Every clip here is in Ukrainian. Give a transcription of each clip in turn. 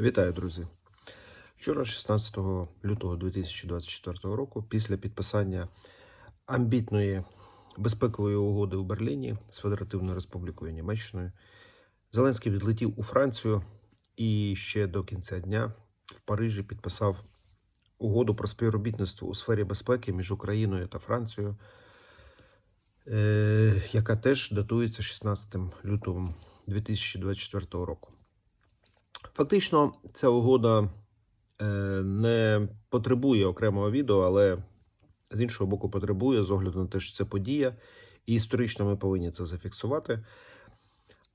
Вітаю, друзі! Вчора, 16 лютого 2024 року, після підписання амбітної безпекової угоди у Берліні з Федеративною Республікою Німеччиною, Зеленський відлетів у Францію і ще до кінця дня в Парижі підписав угоду про співробітництво у сфері безпеки між Україною та Францією, е, яка теж датується 16 лютого 2024 року. Фактично, ця угода е, не потребує окремого відео, але з іншого боку, потребує з огляду на те, що це подія, і історично ми повинні це зафіксувати.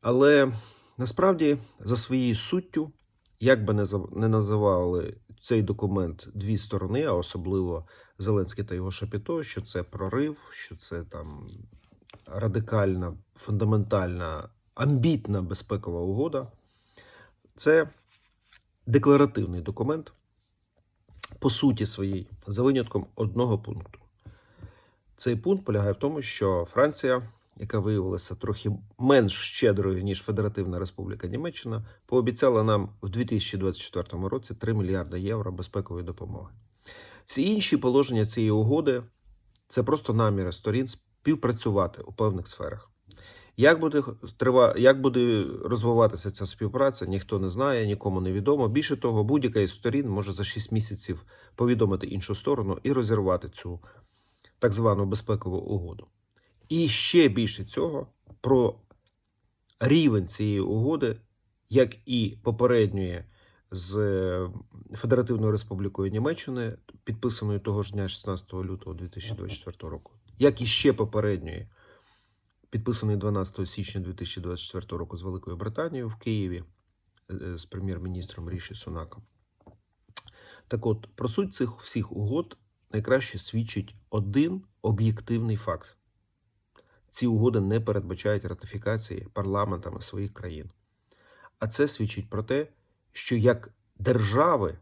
Але насправді, за своєю суттю, як би не називали цей документ дві сторони, а особливо Зеленський та його Шапіто, що це прорив, що це там радикальна, фундаментальна, амбітна безпекова угода. Це декларативний документ по суті своїй, за винятком одного пункту. Цей пункт полягає в тому, що Франція, яка виявилася трохи менш щедрою, ніж Федеративна Республіка Німеччина, пообіцяла нам в 2024 році 3 мільярди євро безпекової допомоги. Всі інші положення цієї угоди це просто наміри сторін співпрацювати у певних сферах. Як буде трива, як буде розвиватися ця співпраця, ніхто не знає, нікому не відомо. Більше того, будь-яка із сторін може за 6 місяців повідомити іншу сторону і розірвати цю так звану безпекову угоду. І ще більше цього про рівень цієї угоди, як і попередньої з е, Федеративною Республікою Німеччини, підписаної того ж дня 16 лютого 2024 року, як і ще попередньої підписаний 12 січня 2024 року з Великою Британією в Києві е, з прем'єр-міністром Ріші Сунаком. Так от, про суть цих всіх угод найкраще свідчить один об'єктивний факт: ці угоди не передбачають ратифікації парламентами своїх країн. А це свідчить про те, що як держави,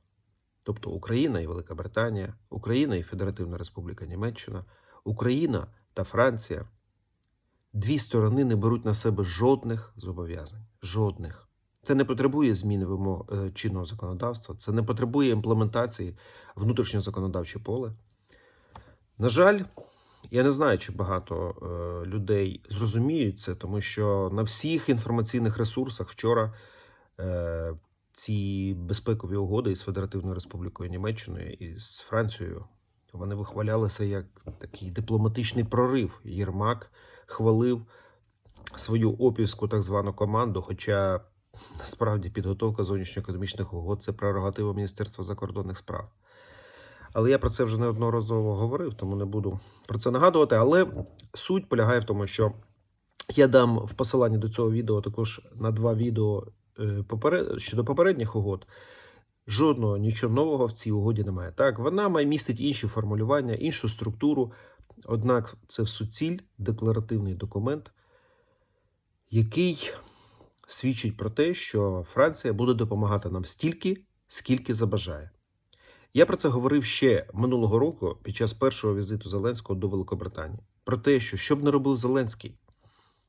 тобто Україна і Велика Британія, Україна і Федеративна Республіка Німеччина, Україна та Франція дві сторони не беруть на себе жодних зобов'язань. Жодних. Це не потребує зміни вимог е, чинного законодавства, це не потребує імплементації внутрішнього законодавчого поле. На жаль, я не знаю, чи багато е, людей зрозуміють це, тому що на всіх інформаційних ресурсах вчора е, ці безпекові угоди із Федеративною Республікою Німеччиною і з Францією вони вихвалялися як такий дипломатичний прорив. Єрмак хвалив свою опівську так звану команду. Хоча насправді підготовка зовнішньоекономічних угод це прерогатива Міністерства закордонних справ. Але я про це вже неодноразово говорив, тому не буду про це нагадувати. Але суть полягає в тому, що я дам в посиланні до цього відео також на два відео е, поперед... щодо попередніх угод. Жодного нічого нового в цій угоді немає. Так, вона має містить інші формулювання, іншу структуру. Однак це в суціль декларативний документ, який свідчить про те, що Франція буде допомагати нам стільки, скільки забажає. Я про це говорив ще минулого року під час першого візиту Зеленського до Великобританії. Про те, що що б не робив Зеленський,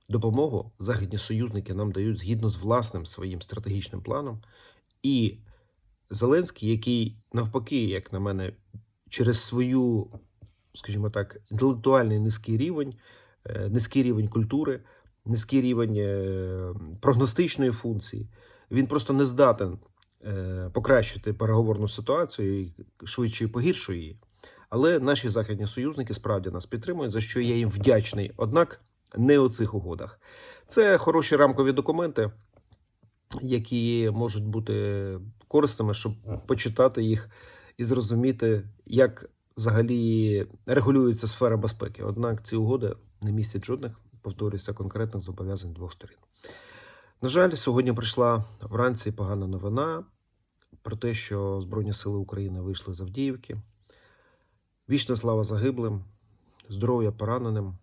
допомогу західні союзники нам дають згідно з власним своїм стратегічним планом. І Зеленський, який навпаки, як на мене, через свою, скажімо так, інтелектуальний низький рівень, е, низький рівень культури, низький рівень е, прогностичної функції, він просто не здатен е, покращити переговорну ситуацію і швидше погіршує її. Але наші західні союзники справді нас підтримують, за що я їм вдячний. Однак не у цих угодах. Це хороші рамкові документи, які можуть бути корисними, щоб почитати їх і зрозуміти, як взагалі регулюється сфера безпеки. Однак ці угоди не містять жодних, повторюся, конкретних зобов'язань двох сторін. На жаль, сьогодні прийшла вранці погана новина про те, що Збройні Сили України вийшли з Авдіївки. Вічна слава загиблим, здоров'я пораненим.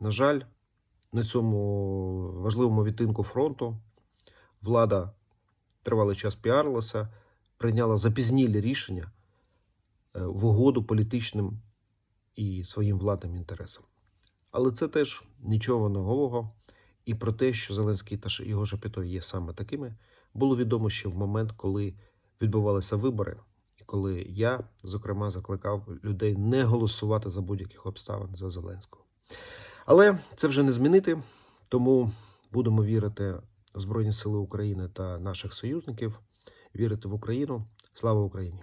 На жаль, на цьому важливому відтинку фронту влада тривалий час піарилася, прийняла запізнілі рішення в угоду політичним і своїм владним інтересам. Але це теж нічого нового. І про те, що Зеленський та його Шапіто є саме такими, було відомо ще в момент, коли відбувалися вибори, і коли я, зокрема, закликав людей не голосувати за будь-яких обставин за Зеленського. Але це вже не змінити, тому будемо вірити в Збройні Сили України та наших союзників, вірити в Україну. Слава Україні!